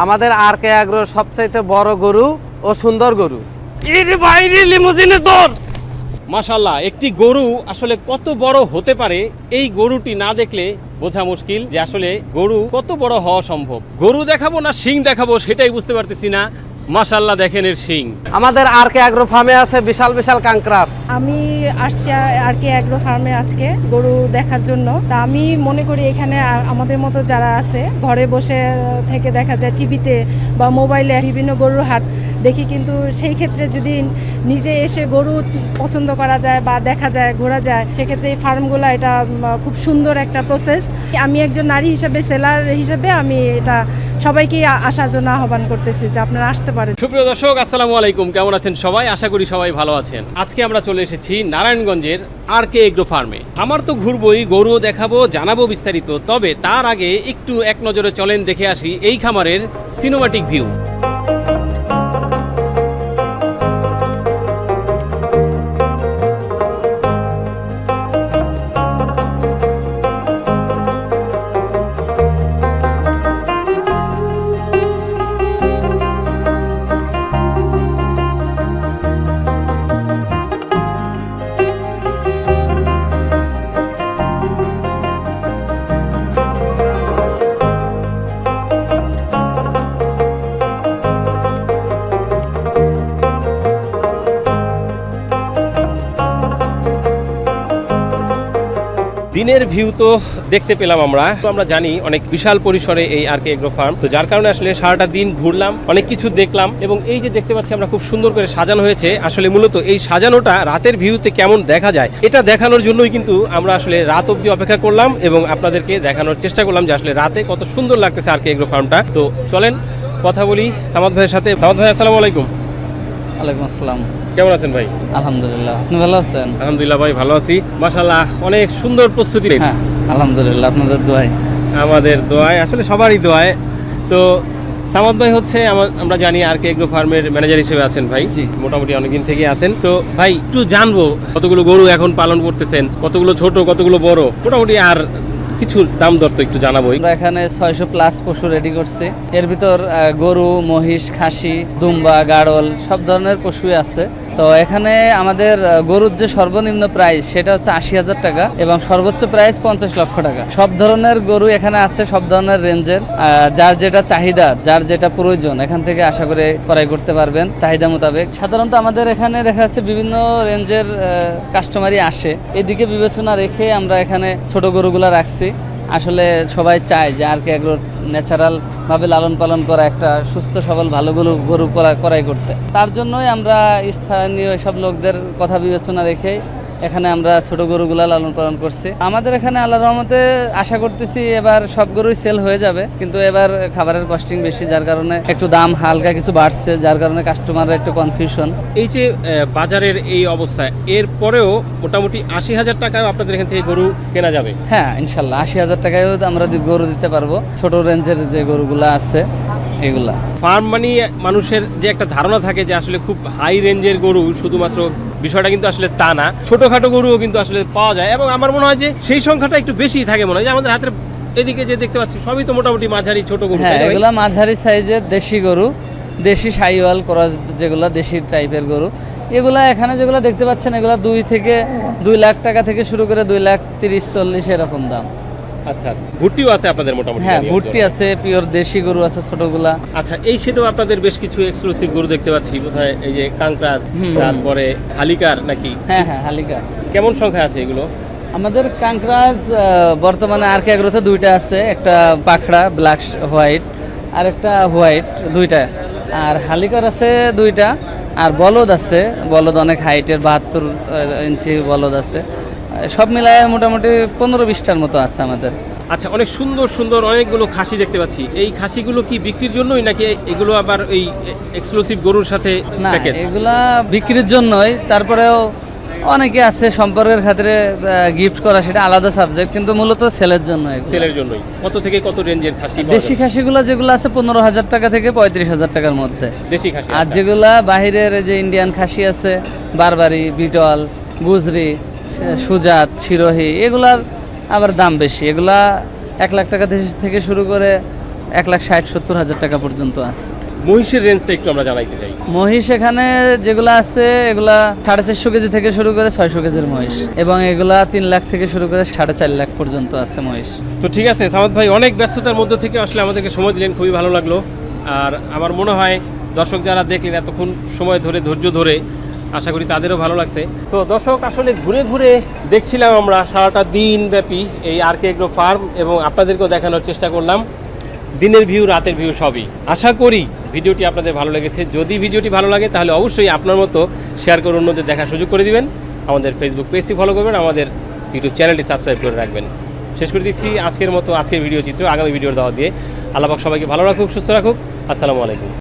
আমাদের আর কে আগ্রহ সবচাইতে বড় গরু ও সুন্দর গরু? এর বাইরে লিমোজিনের দর মাশাল্লাহ একটি গরু আসলে কত বড় হতে পারে এই গরুটি না দেখলে বোঝা মুশকিল যে আসলে গরু কত বড় হওয়া সম্ভব। গরু দেখাবো না শিং দেখাবো সেটাই বুঝতে পারতেছি না। মাশাল্লাহ দেখেন এর শিং। আমাদের আর কে অ্যাগ্রো ফার্মে আছে বিশাল বিশাল কাঙ্করাস আমি আসছি আর কে অ্যাগ্রো ফার্মে আজকে গরু দেখার জন্য। তা আমি মনে করি এখানে আমাদের মতো যারা আছে ঘরে বসে থেকে দেখা যায় টিভিতে বা মোবাইলে বিভিন্ন গরুর হাট দেখি কিন্তু সেই ক্ষেত্রে যদি নিজে এসে গরু পছন্দ করা যায় বা দেখা যায়, ঘোরা যায়, সেক্ষেত্রে এই ফার্মগুলো এটা খুব সুন্দর একটা প্রসেস আমি একজন নারী হিসেবে, সেলার হিসেবে আমি এটা সবাইকে আসার জন্য আহ্বান করতেছি যে আপনারা আসতে পারেন। সুপ্রিয় দর্শক, আসসালামু আলাইকুম। কেমন আছেন সবাই? আশা করি সবাই ভালো আছেন। আজকে আমরা চলে এসেছি নারায়ণগঞ্জের আর কে এগ্রো ফার্মে। আমার তো ঘুরবই, গরুও দেখাবো, জানাব বিস্তারিত। তবে তার আগে একটু এক নজরে চলেন, দেখে আসি এই খামারের সিনেমাটিক ভিউ দিনের ভিউ তো দেখতে পেলাম আমরা। তো আমরা জানি অনেক বিশাল পরিসরে এই আর কে এগ্রো ফার্ম। তো যার কারণে আসলে সারাটা দিন ঘুরলাম, অনেক কিছু দেখলাম এবং এই যে দেখতে পাচ্ছি আমরা খুব সুন্দর করে সাজানো হয়েছে, আসলে মূলত এই সাজানোটা রাতের ভিউতে কেমন দেখা যায়, এটা দেখানোর জন্যই কিন্তু আমরা আসলে রাত অবধি অপেক্ষা করলাম এবং আপনাদেরকে দেখানোর চেষ্টা করলাম যে আসলে রাতে কত সুন্দর লাগতেছে আর কে এগ্রো ফার্মটা। তো চলেন, কথা বলি সামাদ ভাইয়ের সাথে। সামাদ ভাই, আসসালামু আলাইকুম। ওয়ালাইকুম আসসালাম। কেমন আছেন ভাই? আলহামদুলিল্লাহ আপনি ভালো আছেন? আলহামদুলিল্লাহ ভাই ভালো আছি। মাশাল্লাহ অনেক সুন্দর প্রস্তুতি হ্যাঁ আলহামদুলিল্লাহ আপনাদের দোয়াই আমাদের দোয়ায় আসলে সবারই দোয়ায়। তো সামাদ ভাই হচ্ছে আমা- আমরা জানি আর কে এগ্রো ফার্মের ম্যানেজার হিসেবে আছেন ভাই। জি। মোটামুটি অনেকদিন থেকে আছেন। তো ভাই একটু জানব কতগুলো গরু এখন পালন করতেছেন কতগুলো ছোট কতগুলো বড়? মোটামুটি আর কিছু দাম দর তো একটু জানাব আমরা এখানে ছয়শো প্লাস পশু রেডি করছে। এর ভিতর গরু, মহিষ, খাসি, দুম্বা, গাড়ল, সব ধরনের পশুই আছে। তো এখানে আমাদের গরুর যে সর্বনিম্ন প্রাইস সেটা হচ্ছে আশি হাজার টাকা এবং সর্বোচ্চ প্রাইস পঞ্চাশ লক্ষ টাকা। সব ধরনের গরু এখানে আছে, সব ধরনের রেঞ্জের যার যেটা চাহিদা, যার যেটা প্রয়োজন, এখান থেকে আশা করে ক্রয় করতে পারবেন চাহিদা মোতাবেক। সাধারণত আমাদের এখানে দেখা যাচ্ছে বিভিন্ন রেঞ্জের কাস্টমারই আসে। এদিকে বিবেচনা রেখে আমরা এখানে ছোট গরুগুলো রাখছি। আসলে সবাই চায় যে আর কি এগুলো ন্যাচারাল ভাবে লালন পালন করা, একটা সুস্থ, সবল, ভালো গরু গরু করা, করাই করতে। তার জন্যই আমরা স্থানীয় সব লোকদের কথা বিবেচনা রেখে এখানে আমরা ছোট গরুগুলা লালন পালন করছি। আমাদের এখানে আল্লাহ রহমতে আশা করতেছি এবার সব গরুই সেল হয়ে যাবে। কিন্তু এবার খাবারের কস্টিং বেশি যার কারণে একটু দাম হালকা কিছু বাড়ছে যার কারণে কাস্টমাররা একটু কনফিউশন এই যে বাজারের এই অবস্থা এর পরেও মোটামুটি আশি হাজার টাকায় আপনাদের এখান থেকে গরু কেনা যাবে? হ্যাঁ ইনশাল্লাহ আশি হাজার টাকায়ও আমরা গরু দিতে পারব। ছোট রেঞ্জের যে গরুগুলা আছে এগুলা। ফার্ম মানে মানুষের যে একটা ধারণা থাকে যে আসলে খুব হাই রেঞ্জের গরু শুধুমাত্র বিষয়টা কিন্তু আসলে তা না। ছোটখাটো গরুও কিন্তু আসলে পাওয়া যায় এবং আমার মনে হয় যে সেই সংখ্যাটা একটু বেশি থাকে মনে হয়। যে আমাদের হাতের এদিকে যে দেখতে পাচ্ছি সবই তো মোটামুটি মাঝারি ছোট গরু হ্যাঁ এগুলা মাঝারি সাইজের দেশি গরু দেশি সাইওয়াল ক্রস যেগুলা দেশি টাইপের গরু। এগুলা এখানে যেগুলো দেখতে পাচ্ছেন এগুলা দুই থেকে দুই লাখ টাকা থেকে শুরু করে দুই লাখ তিরিশ চল্লিশ এরকম দাম। আচ্ছা ভুট্টিও আছে আপনাদের মোটামুটি হ্যাঁ ভুট্টি আছে পিওর দেশি গরু আছে ছোটগুলা। আচ্ছা এই সেটাও আপনাদের বেশ কিছু এক্সক্লুসিভ গরু দেখতে পাচ্ছি বোধহয় এই যে তারপরে হালিকার নাকি? হ্যাঁ হ্যাঁ হালিকা কেমন সংখ্যা আছে এগুলো? আমাদের কাঁকড়াজ বর্তমানে আর দুইটা আছে একটা পাখড়া ব্ল্যাক হোয়াইট আর একটা হোয়াইট দুইটা। আর হালিকার আছে দুইটা আর বলদ আছে বলদ অনেক হাইটের বাহাত্তর ইঞ্চি বলদ আছে। সব মিলায় মোটামুটি পনেরো বিশটার মতো আছে আমাদের। আচ্ছা অনেক সুন্দর সুন্দর অনেকগুলো খাসি দেখতে পাচ্ছি। এই খাসিগুলো কি বিক্রির জন্যই নাকি এগুলো আবার এই এক্সক্লুসিভ গরুর সাথে না এগুলা বিক্রির জন্যই। তারপরেও অনেকে আছে সম্পর্কের খাতিরে গিফট করা সেটা আলাদা সাবজেক্ট কিন্তু মূলত সেলের জন্য সেলের জন্যই। কত থেকে কত রেঞ্জের খাসি দেশি? খাসিগুলো যেগুলো আছে পনেরো হাজার টাকা থেকে পঁয়ত্রিশ হাজার টাকার মধ্যে। দেশি খাসি আর আচ্ছা। যেগুলা বাহিরের যে ইন্ডিয়ান খাসি আছে বারবারি বিটল গুজরি সুজাত সিরোহি এগুলার আবার দাম বেশি। এগুলা এক লাখ টাকা থেকে- থেকে শুরু করে এক লাখ ষাট সত্তর হাজার টাকা পর্যন্ত আছে। মহিষের রেঞ্জটা একটু আমরা জানাইতে চাই। মহিষ এখানে যেগুলো আছে এগুলা সাড়ে চারশো কেজি থেকে শুরু করে ছয়শো কেজির মহিষ। এবং এগুলা তিন লাখ থেকে শুরু করে সাড়ে চার লাখ পর্যন্ত আছে মহিষ। তো ঠিক আছে সামাদ ভাই অনেক ব্যস্ততার মধ্যে থেকে আসলে আমাদেরকে সময় দিলেন খুবই ভালো লাগল। আর আমার মনে হয় দর্শক যারা দেখলেন এতক্ষণ সময় ধরে ধৈর্য ধরে আশা করি তাদেরও ভালো লাগছে। তো দর্শক, আসলে ঘুরে ঘুরে দেখছিলাম আমরা সারাটা দিন ব্যাপী এই আর কে এগ্রো ফার্ম এবং আপনাদেরকেও দেখানোর চেষ্টা করলাম। দিনের ভিউ, রাতের ভিউ সবই। আশা করি ভিডিওটি আপনাদের ভালো লেগেছে। যদি ভিডিওটি ভালো লাগে, তাহলে অবশ্যই আপনার মতো শেয়ার করে অন্যদের দেখার সুযোগ করে দিবেন। আমাদের ফেসবুক পেজটি ফলো করবেন, আমাদের ইউটিউব চ্যানেলটি সাবস্ক্রাইব করে রাখবেন। শেষ করে দিচ্ছি আজকের মতো আজকের ভিডিও চিত্র, আগামী ভিডিওর দাওয়া দিয়ে। আল্লাপাক সবাইকে ভালো রাখুক, সুস্থ রাখুক। আসসালামু আলাইকুম।